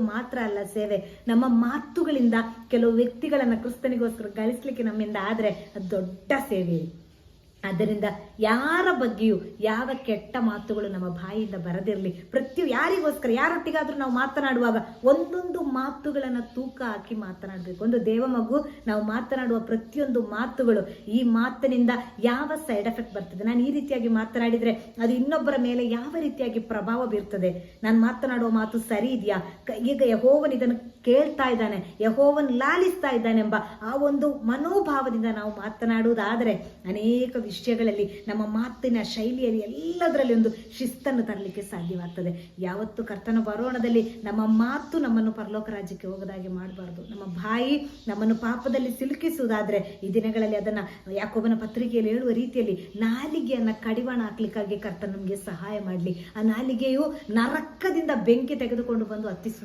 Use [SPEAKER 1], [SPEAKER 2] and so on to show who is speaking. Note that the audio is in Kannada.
[SPEAKER 1] ಮಾತನಾಡುವುದು ಮಾತ್ರ ಅಲ್ಲ ಸೇವೆ. ನಮ್ಮ ಮಾತುಗಳಿಂದ ಕೆಲವು ವ್ಯಕ್ತಿಗಳನ್ನ ಕ್ರಿಸ್ತನಿಗೋಸ್ಕರ ಗಳಿಸ್ಲಿಕ್ಕೆ ನಮ್ಮಿಂದ ಆದ್ರೆ ಅದು ದೊಡ್ಡ ಸೇವೆ. ಆದ್ದರಿಂದ ಯಾರ ಬಗ್ಗೆಯೂ ಯಾವ ಕೆಟ್ಟ ಮಾತುಗಳು ನಮ್ಮ ಬಾಯಿಯಿಂದ ಬರದಿರಲಿ. ಪ್ರತಿಯೊ ಯಾರಿಗೋಸ್ಕರ, ಯಾರೊಟ್ಟಿಗಾದ್ರೂ ನಾವು ಮಾತನಾಡುವಾಗ ಒಂದೊಂದು ಮಾತುಗಳನ್ನು ತೂಕ ಹಾಕಿ ಮಾತನಾಡಬೇಕು. ಒಂದು ದೇವ ಮಗು, ನಾವು ಮಾತನಾಡುವ ಪ್ರತಿಯೊಂದು ಮಾತುಗಳು ಈ ಮಾತಿನಿಂದ ಯಾವ ಸೈಡ್ ಎಫೆಕ್ಟ್ ಬರ್ತದೆ? ನಾನು ಈ ರೀತಿಯಾಗಿ ಮಾತನಾಡಿದರೆ ಅದು ಇನ್ನೊಬ್ಬರ ಮೇಲೆ ಯಾವ ರೀತಿಯಾಗಿ ಪ್ರಭಾವ ಬೀರ್ತದೆ? ನಾನು ಮಾತನಾಡುವ ಮಾತು ಸರಿ ಇದೆಯಾ? ಈಗ ಯಹೋವನ್ ಇದನ್ನು ಕೇಳ್ತಾ ಇದ್ದಾನೆ, ಯಹೋವನ್ ಲಾಲಿಸ್ತಾ ಇದ್ದಾನೆಂಬ ಆ ಒಂದು ಮನೋಭಾವದಿಂದ ನಾವು ಮಾತನಾಡುವುದಾದರೆ ಅನೇಕ ವಿಷಯಗಳಲ್ಲಿ, ನಮ್ಮ ಮಾತಿನ ಶೈಲಿಯಲ್ಲಿ ಎಲ್ಲದರಲ್ಲಿ ಒಂದು ಶಿಸ್ತನ್ನು ತರಲಿಕ್ಕೆ ಸಾಧ್ಯವಾಗ್ತದೆ. ಯಾವತ್ತು ಕರ್ತನ ಬರೋಣದಲ್ಲಿ ನಮ್ಮ ಮಾತು ನಮ್ಮನ್ನು ಪರಲೋಕ ರಾಜ್ಯಕ್ಕೆ ಹೋಗದಾಗೆ ಮಾಡಬಾರ್ದು. ನಮ್ಮ ಬಾಯಿ ನಮ್ಮನ್ನು ಪಾಪದಲ್ಲಿ ಸಿಲುಕಿಸುವುದಾದ್ರೆ, ಈ ದಿನಗಳಲ್ಲಿ ಅದನ್ನ ಯಾಕೊಬ್ಬನ ಪತ್ರಿಕೆಯಲ್ಲಿ ಹೇಳುವ ರೀತಿಯಲ್ಲಿ ನಾಲಿಗೆಯನ್ನ ಕಡಿವಾಣ ಹಾಕ್ಲಿಕ್ಕಾಗಿ ಕರ್ತನ ನಮಗೆ ಸಹಾಯ ಮಾಡಲಿ. ಆ ನಾಲಿಗೆಯು ನರಕದಿಂದ ಬೆಂಕಿ ತೆಗೆದುಕೊಂಡು ಬಂದು ಹತ್ತಿಸು